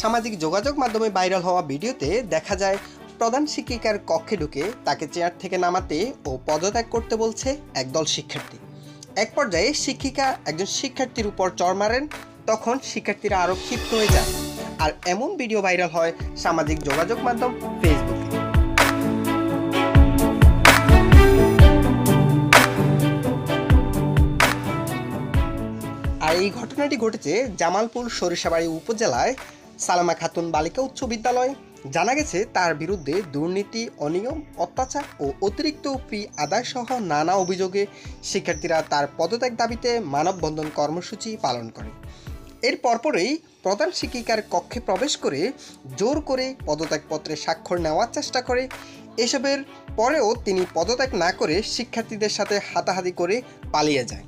সামাজিক যোগাযোগ মাধ্যমে ভাইরাল হওয়া ভিডিওতে দেখা যায়, প্রধান শিক্ষিকার কক্ষে ঢুকে তাকে চেয়ার থেকে নামাতে ও পদত্যাগ করতে বলছে একদল শিক্ষার্থী। এক পর্যায়ে শিক্ষিকা একজন শিক্ষার্থীর উপর চড় মারেন, তখন শিক্ষার্থীরা আরও ক্ষিপ্ত হয়ে যায়। আর এমন ভিডিও ভাইরাল হয় সামাজিক যোগাযোগ মাধ্যম ফেসবুকে আর এই ঘটনাটি ঘটেছে জামালপুর সরিষাবাড়ি উপজেলায় সালামা খাতুন বালিকা উচ্চ বিদ্যালয়। জানা গেছে, তার বিরুদ্ধে দুর্নীতি, অনিয়ম, অত্যাচার ও অতিরিক্ত ফি আদায় সহ নানা অভিযোগে শিক্ষার্থীরা তার পদত্যাগ দাবিতে মানববন্ধন কর্মসূচি পালন করে। এর পরপরই প্রধান শিক্ষিকার কক্ষে প্রবেশ করে জোর করে পদত্যাগপত্রে স্বাক্ষর নেওয়ার চেষ্টা করে। এসবের পরেও তিনি পদত্যাগ না করে শিক্ষার্থীদের সাথে হাতাহাতি করে পালিয়ে যায়।